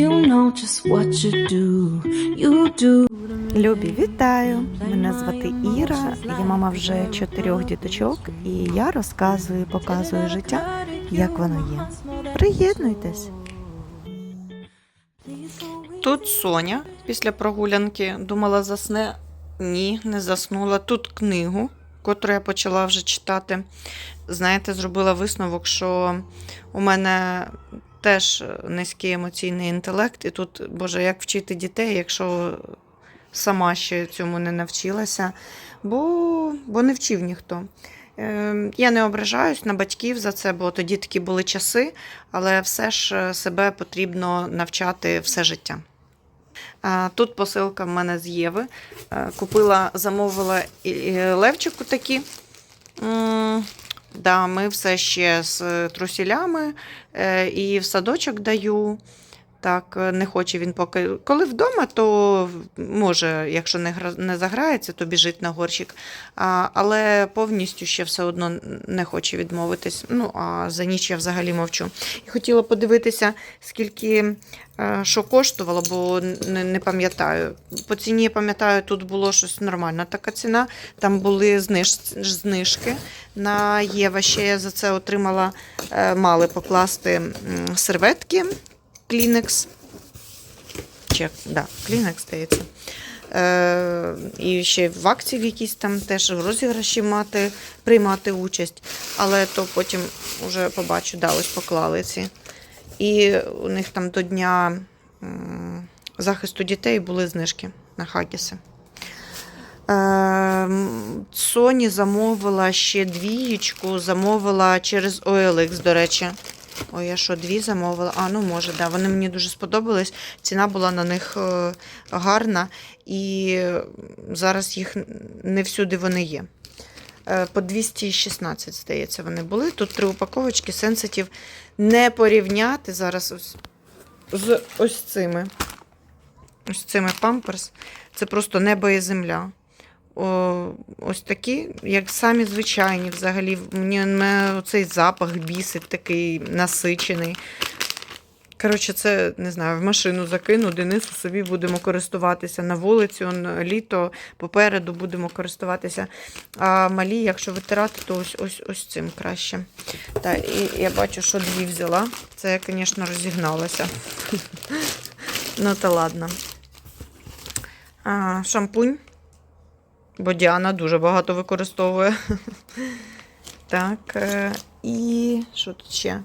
You know just what you do. You do. Любі, вітаю! Мене звати Іра, я мама вже чотирьох діточок, і я розказую, показую життя, як воно є. Приєднуйтесь! Тут Соня після прогулянки думала засне. Ні, не заснула. Тут книгу, котру я почала вже читати. Знаєте, зробила висновок, що у мене теж низький емоційний інтелект, і тут, Боже, як вчити дітей, якщо сама ще цьому не навчилася, бо, бо не вчив ніхто. Е, Я не ображаюсь на батьків за це, бо тоді такі були часи, але все ж е, себе потрібно навчати все життя. Тут посилка в мене з Єви. Е, Купила, замовила левчику такі. Да, ми все ще з трусілями е, і в садочок даю. Так, е, не хоче він поки. Коли вдома, то може, якщо не, гра... не заграється, то біжить на горщик. А, але повністю ще все одно не хоче відмовитись. Ну, а за ніч я взагалі мовчу. І хотіла подивитися, скільки е, що коштувало, бо не, не пам'ятаю. По ціні я пам'ятаю, тут було щось нормальна така ціна. Там були зниж... знижки на Єва. Ще я за це отримала, е, мали покласти серветки. Kleenex. Чек, да, Kleenex, здається. Е, і ще в акції в якісь там теж в розіграші мати, приймати участь. Але то потім вже побачу, да, ось поклали ці. І у них там до дня захисту дітей були знижки на Хагіси. Е, Соні замовила ще двієчку, замовила через OLX, до речі. Ой, я що, дві замовила? А, ну може, да. Вони мені дуже сподобались. Ціна була на них е, гарна, і зараз їх не всюди вони є. Е, По 216, здається, вони були. Тут три упаковочки, сенситів. Не порівняти зараз ось, з ось цими. Ось цими памперс. Це просто небо і земля. Ось такі, як самі звичайні, взагалі. Мені цей запах бісить такий насичений. Коротше, це не знаю, в машину закину, Денису собі будемо користуватися на вулиці, он, літо попереду будемо користуватися. А малі, якщо витирати, то ось ось, ось цим краще. Так, і я бачу, що дві взяла. Це я, звісно, розігналася. Ну, та ладно. Шампунь. Бо Діана дуже багато використовує. Так, е, і що тут ще?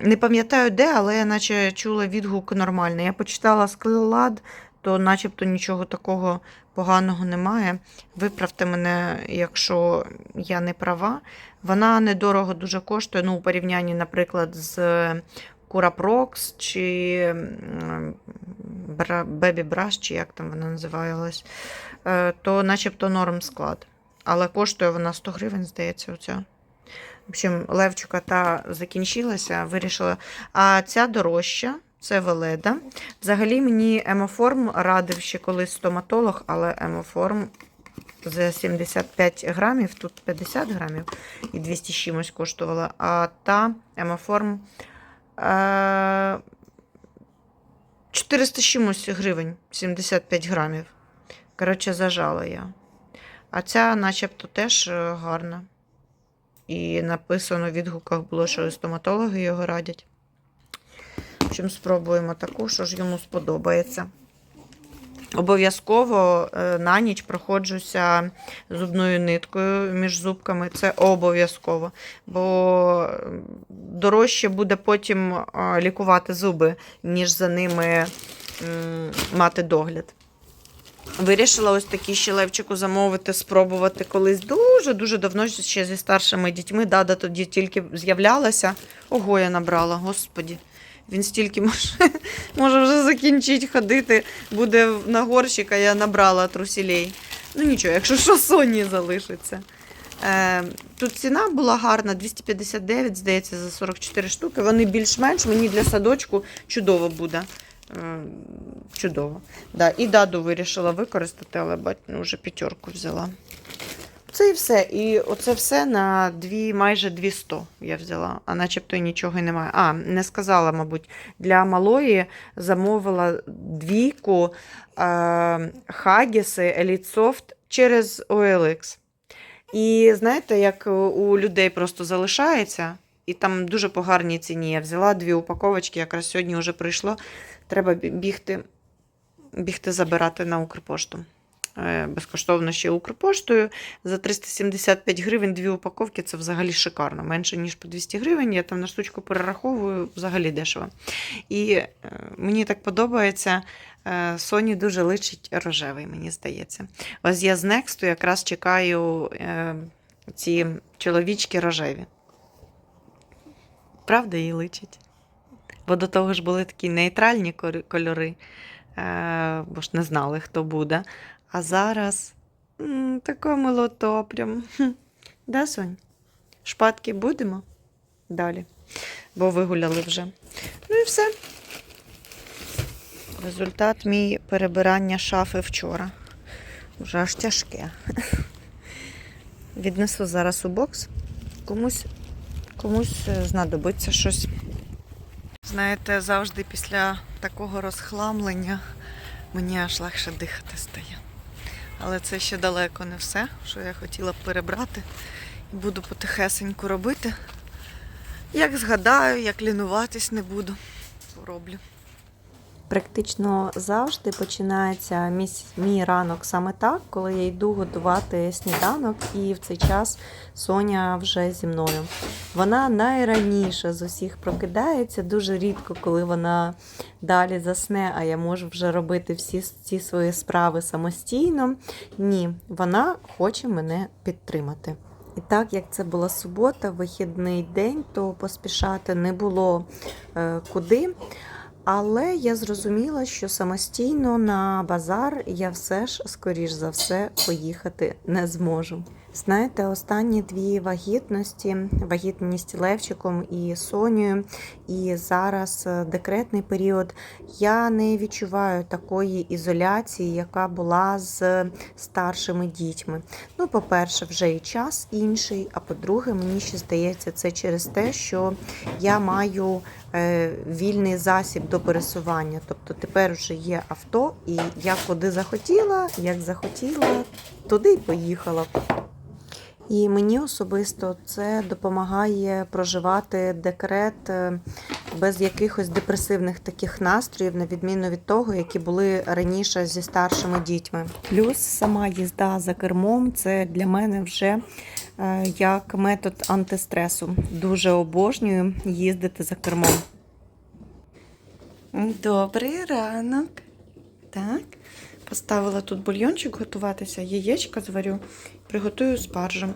Не пам'ятаю де, але я наче чула відгук нормальний. Я почитала склад, то начебто нічого такого поганого немає. Виправте мене, якщо я не права. Вона недорого дуже коштує. Ну, у порівнянні, наприклад, з Curaprox чи Brush, чи як там вона називалась, е, то начебто норм склад. Але коштує вона 100 гривень, здається, оця. В общем, левчика та закінчилася, вирішила. А ця дорожча, це Веледа. Взагалі мені емоформ радив ще колись стоматолог, але емоформ за 75 грамів, тут 50 грамів і 200 чимось коштувала. А та емоформ 400 з чимось гривень, 75 грамів. Коротше, зажала я. А ця, начебто, теж е, гарна. І написано в відгуках було, що стоматологи його радять. Общем, спробуємо таку, що ж йому сподобається. Обов'язково е, на ніч проходжуся зубною ниткою між зубками. Це обов'язково. Бо дорожче буде потім е, лікувати зуби, ніж за ними мати догляд. Вирішила ось такі ще левчику замовити, спробувати колись дуже-дуже давно ще зі старшими дітьми. Дада тоді тільки з'являлася. Ого, я набрала, господі. Він стільки може, може вже закінчить ходити, буде на горщик, а я набрала трусілей. Ну нічого, якщо що, Соні залишиться. Е, тут ціна була гарна, 259, здається, за 44 штуки. Вони більш-менш мені для садочку чудово буде. Е, чудово. Да, і даду вирішила використати, але бать, ну, вже п'ятерку взяла. Це і все. І оце все на дві, майже 200 я взяла, а начебто і нічого й немає. А, не сказала, мабуть, для малої замовила двійку е, Хагіси Soft через OLX. І знаєте, як у людей просто залишається, і там дуже по ціні. Я взяла дві упаковочки, якраз сьогодні вже прийшло. Треба бігти, бігти забирати на Укрпошту. Е, Безкоштовно ще Укрпоштою. За 375 гривень дві упаковки це взагалі шикарно. Менше, ніж по 200 гривень. Я там на штучку перераховую взагалі дешево. І е, мені так подобається. е, Соні дуже личить рожевий, мені здається. Ось я з Нексту якраз чекаю е, ці чоловічки рожеві. Правда, їй личить. Бо до того ж були такі нейтральні кольори, е, бо ж не знали, хто буде. А зараз таке милото прям. Да, Сонь? Шпатки будемо? Далі. Бо вигуляли вже. Ну і все. Результат мій перебирання шафи вчора. Вже аж тяжке. Віднесу зараз у бокс. Комусь, комусь е, знадобиться щось. Знаєте, завжди після такого розхламлення мені аж легше дихати стає. Але це ще далеко не все, що я хотіла б перебрати. І буду потихесеньку робити. Як згадаю, як лінуватись не буду, пороблю. Практично завжди починається мій, мій ранок саме так, коли я йду готувати сніданок, і в цей час Соня вже зі мною. Вона найраніше з усіх прокидається, дуже рідко, коли вона далі засне, а я можу вже робити всі ці свої справи самостійно. Ні, вона хоче мене підтримати. І так як це була субота, вихідний день, то поспішати не було е, куди. Але я зрозуміла, що самостійно на базар я все ж, скоріш за все, поїхати не зможу. Знаєте, останні дві вагітності, вагітність Левчиком і Сонею, і зараз е, декретний період, я не відчуваю такої ізоляції, яка була з старшими дітьми. Ну, по-перше, вже і час інший, а по-друге, мені ще здається, це через те, що я маю вільний засіб до пересування. Тобто тепер вже є авто, і я куди захотіла, як захотіла, туди й поїхала. І мені особисто це допомагає проживати декрет е, без якихось депресивних таких настроїв, на відміну від того, які були раніше зі старшими дітьми. Плюс сама їзда за кермом це для мене вже е, як метод антистресу. Дуже обожнюю їздити за кермом. Добрий ранок. Так. Поставила тут бульйончик готуватися, яєчка зварю, приготую спаржу.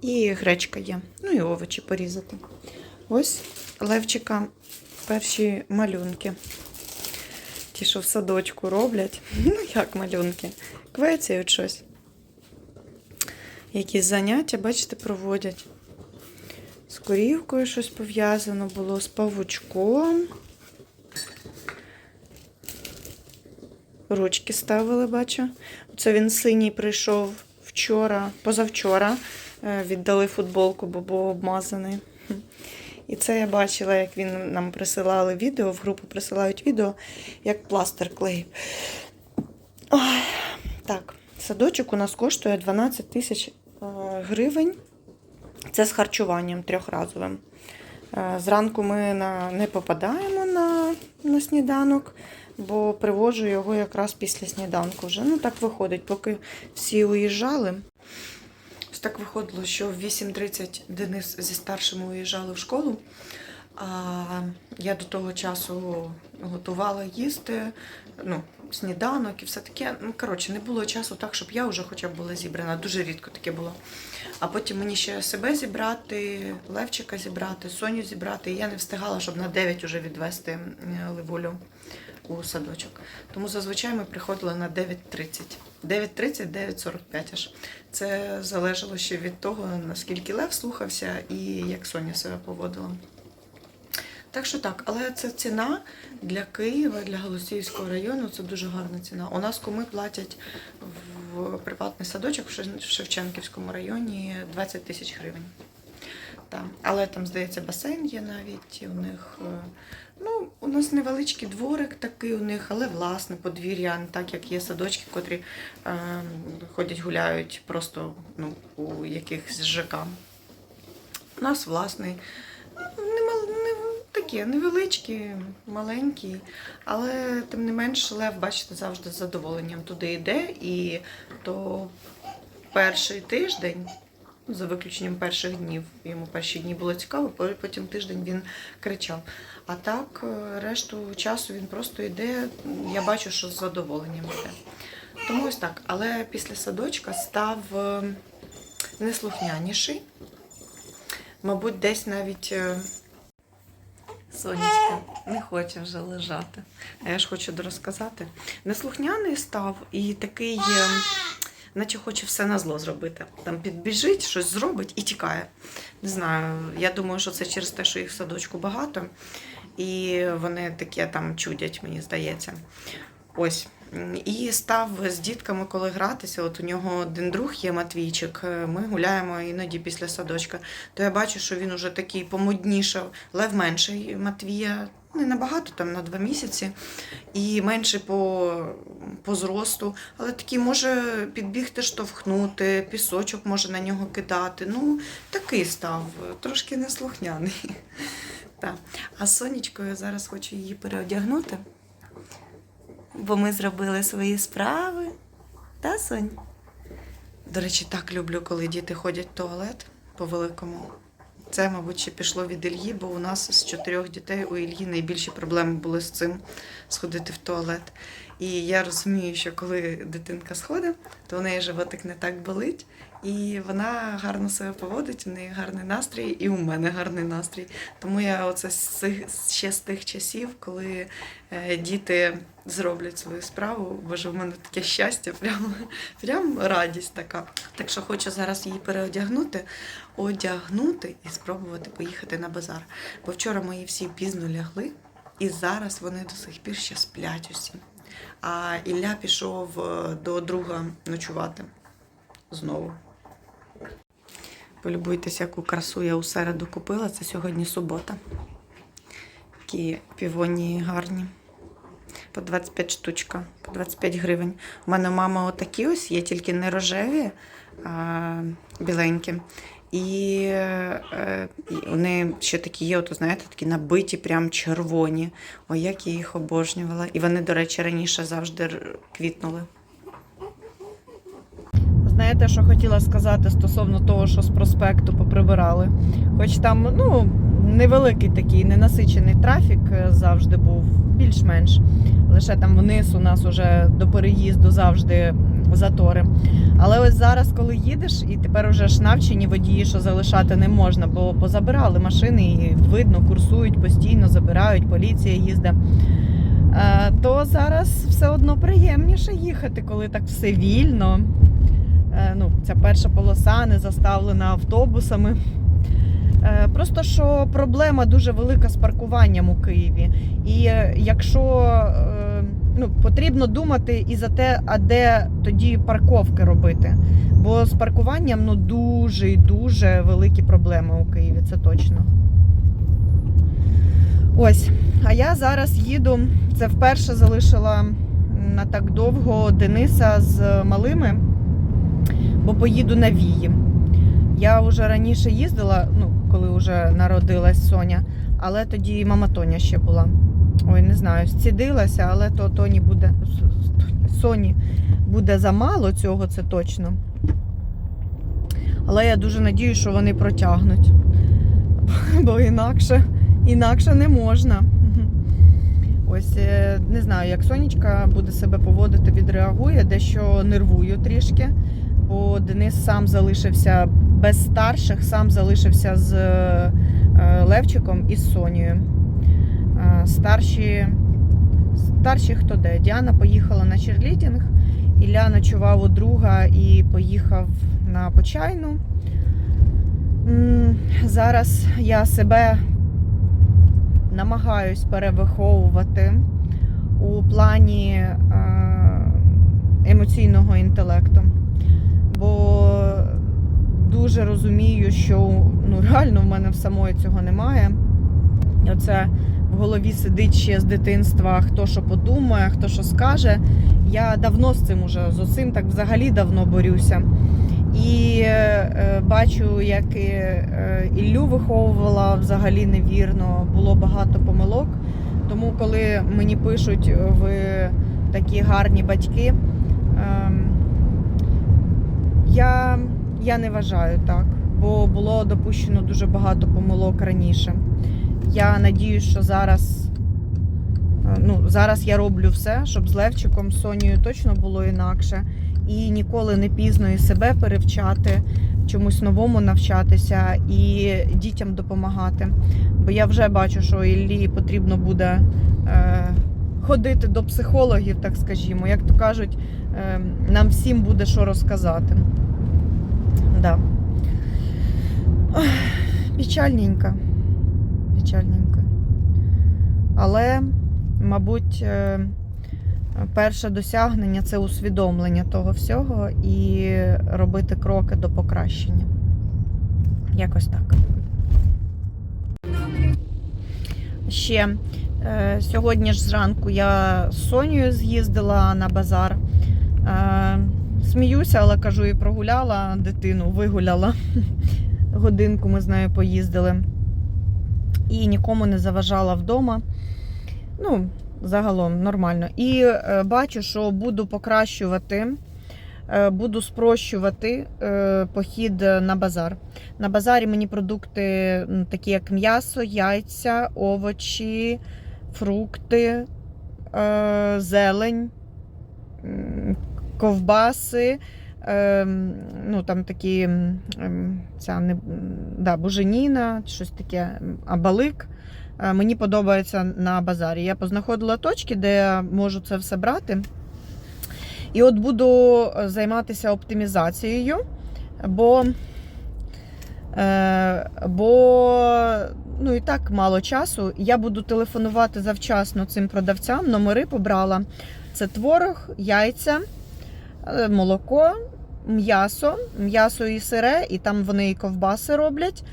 І гречка є. Ну і овочі порізати. Ось Левчика перші малюнки. Ті, що в садочку роблять. Ну, як малюнки. Квецяють щось. Якісь заняття, бачите, проводять. З корівкою щось пов'язано було, з павучком. Ручки ставили, бачу. Це він синій прийшов вчора, позавчора. Е, Віддали футболку, бо був обмазаний. І це я бачила, як він нам присилали відео, в групу присилають відео, як пластир клеїв. Так, садочок у нас коштує 12 тисяч гривень. Це з харчуванням трьохразовим. Е, Зранку ми на, не попадаємо на, на сніданок, бо привожу його якраз після сніданку вже. Ну так виходить, поки всі уїжджали. Так виходило, що в 8.30 Денис зі старшими уїжджали в школу. Я до того часу готувала їсти, ну, сніданок і все таке. Ну, коротше, не було часу так, щоб я вже хоча б була зібрана. Дуже рідко таке було. А потім мені ще себе зібрати, Левчика зібрати, Соню зібрати. І я не встигала, щоб на 9 вже відвести Левулю у садочок. Тому зазвичай ми приходили на 9.30. 9.30, 9.45 аж. Це залежало ще від того, наскільки Лев слухався і як Соня себе поводила. Так що так, але це ціна для Києва, для Голосіївського району, це дуже гарна ціна. У нас куми платять в приватний садочок в Шевченківському районі 20 тисяч гривень. Так. Але там, здається, басейн є навіть у них. е, Ну, у нас невеличкий дворик такий у них, але власне подвір'я, не так як є садочки, котрі е, ходять, гуляють просто ну, у якихось ЖК. У нас власний, ну, не, мал- не такі невеличкі, маленькі, але тим не менш Лев, бачите, завжди з задоволенням туди йде. І то перший тиждень, за виключенням перших днів, йому перші дні було цікаво, потім тиждень він кричав. А так, е, решту часу він просто йде, я бачу, що з задоволенням йде. Тому ось так. Але після садочка став е, неслухняніший. Мабуть, десь навіть сонечко не хоче вже лежати. А я ж хочу розказати. Неслухняний став і такий, е, наче хоче все на зло зробити. Там підбіжить, щось зробить і тікає. Не знаю. Я думаю, що це через те, що їх в садочку багато, і вони таке там чудять, мені здається. Ось. І став з дітками, коли гратися. От у нього один друг є Матвійчик. е, Ми гуляємо іноді після садочка. То я бачу, що він уже такий помоднішав, лев менший Матвія. Не набагато, там на два місяці, і менший по, по зросту, але такий може підбігти, штовхнути, пісочок може на нього кидати. Ну, такий став, трошки неслухняний. А сонечкою зараз хочу її переодягнути бо ми зробили свої справи. Та, Сонь? До речі, так люблю, коли діти ходять в туалет по великому. Це, мабуть, ще пішло від Ільї, бо у нас з чотирьох дітей у Ільї найбільші проблеми були з цим сходити в туалет. І я розумію, що коли дитинка сходить, то у неї животик не так болить, і вона гарно себе поводить, у неї гарний настрій, і у мене гарний настрій. Тому я оце ще з тих часів, коли е, діти зроблять свою справу. Боже, в мене таке щастя, прям, прям радість така. Так що хочу зараз її переодягнути, одягнути і спробувати поїхати на базар. Бо вчора мої всі пізно лягли, і зараз вони до сих пір ще сплять усі. А Ілля пішов е, до друга ночувати знову. Полюбуйтеся, яку красу я у середу купила. Це сьогодні субота. Такі півонії гарні. По 25 штучка, по 25 гривень. У мене у мами отакі ось є, тільки не рожеві, а біленькі. І, е, і вони ще такі є, от, знаєте, такі набиті, прям червоні. Ой, як я їх обожнювала. І вони, до речі, раніше завжди р- квітнули. Знаєте, що хотіла сказати стосовно того, що з проспекту поприбирали. Хоч там ну, невеликий такий ненасичений трафік е, завжди був, більш-менш. Лише там вниз у нас уже до переїзду завжди затори. Але ось зараз, коли їдеш, і тепер уже ж навчені водії, що залишати не можна, бо позабирали машини і видно, курсують постійно, забирають, поліція їздить. Е, То зараз все одно приємніше їхати, коли так все вільно. Е, ну, ця перша полоса не заставлена автобусами. Е, Просто що проблема дуже велика з паркуванням у Києві. І е, якщо ну, потрібно думати і за те, а де тоді парковки робити. Бо з паркуванням ну, дуже і дуже великі проблеми у Києві, це точно. Ось, а я зараз їду. Це вперше залишила на так довго Дениса з малими бо поїду на Вії. Я вже раніше їздила, ну, коли вже народилась Соня, але тоді мама Тоня ще була. Ой, не знаю, зцідилася, але то Тоні буде. Соні буде замало цього, це точно. Але я дуже надію, що вони протягнуть. Бо інакше, інакше не можна. Ось е, не знаю, як Сонечка буде себе поводити, відреагує, дещо нервую трішки бо Денис сам залишився без старших, сам залишився з е, Левчиком і з Сонією. Е, Старші, старші хто де? Діана поїхала на черлідінг, Ілля ночував у друга і поїхав на почайну. Зараз я себе намагаюсь перевиховувати у плані е, емоційного інтелекту. Дуже розумію, що ну, реально в мене в самої цього немає. Оце в голові сидить ще з дитинства, хто що подумає, хто що скаже. Я давно з цим уже, з цим так взагалі давно борюся. І е, бачу, як е, Іллю виховувала взагалі невірно, було багато помилок. Тому, коли мені пишуть, ви такі гарні батьки, е, я, я не вважаю так, бо було допущено дуже багато помилок раніше. Я надіюсь, що зараз, е, ну, зараз я роблю все, щоб з Левчиком, з Сонією точно було інакше. І ніколи не пізно і себе перевчати, чомусь новому навчатися і дітям допомагати. Бо я вже бачу, що Іллі потрібно буде е, ходити до психологів, так скажімо. Як то кажуть, е, нам всім буде що розказати. Да. Ох, Печальненько. Печальненько. Але, мабуть, е, перше досягнення це усвідомлення того всього і робити кроки до покращення. Якось так. Ще е, сьогодні ж зранку я з Сонією з'їздила на базар. Сміюся, але кажу, і прогуляла дитину, вигуляла. Годинку ми з нею поїздили. І нікому не заважала вдома. Ну, загалом нормально. І е, бачу, що буду покращувати, е, буду спрощувати е, похід на базар. На базарі мені продукти такі, як м'ясо, яйця, овочі, фрукти, е, зелень, ковбаси. Ем, ну, там такі ем, ця не, да, буженіна, щось таке, абалик. Е, Мені подобається на базарі. Я познаходила точки, де я можу це все брати. І от буду е, займатися оптимізацією, бо, е, бо ну, і так мало часу. Я буду телефонувати завчасно цим продавцям. Номери побрала. Це творог, яйця, молоко, м'ясо, м'ясо і сире, і там вони і ковбаси роблять.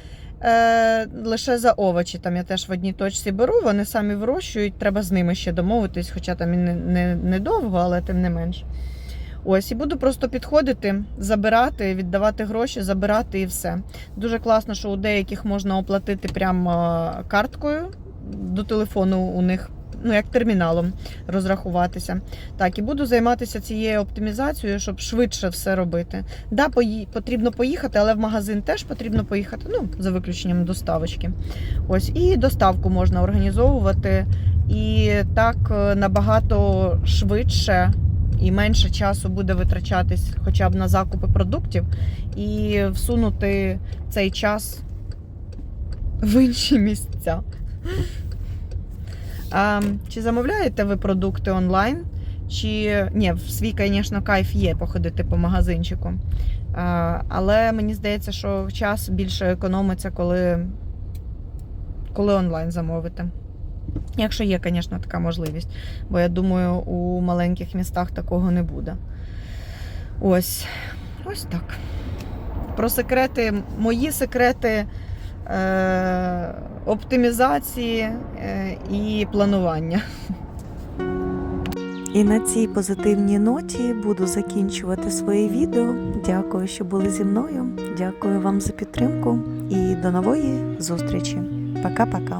Е, лише за овочі. Там я теж в одній точці беру, вони самі вирощують, треба з ними ще домовитись, хоча там і не, не, не довго, але тим не менш. Ось, і буду просто підходити, забирати, віддавати гроші, забирати і все. Дуже класно, що у деяких можна оплатити прямо карткою до телефону у них. Ну, як терміналом розрахуватися. Так, і буду займатися цією оптимізацією, щоб швидше все робити. Да, пої- потрібно поїхати, але в магазин теж потрібно поїхати, ну, за виключенням доставочки. Ось, і доставку можна організовувати. І так е, набагато швидше і менше часу буде витрачатись хоча б на закупи продуктів і всунути цей час в інші місця. А, чи замовляєте ви продукти онлайн? Чи ні, в свій, звісно, кайф є походити по магазинчику. А, але мені здається, що час більше економиться, коли, коли онлайн замовити. Якщо є, звісно, така можливість. Бо я думаю, у маленьких містах такого не буде. Ось, ось так. Про секрети, мої секрети оптимізації е, і планування. І на цій позитивній ноті буду закінчувати своє відео. Дякую, що були зі мною. Дякую вам за підтримку і до нової зустрічі. Пока-пока.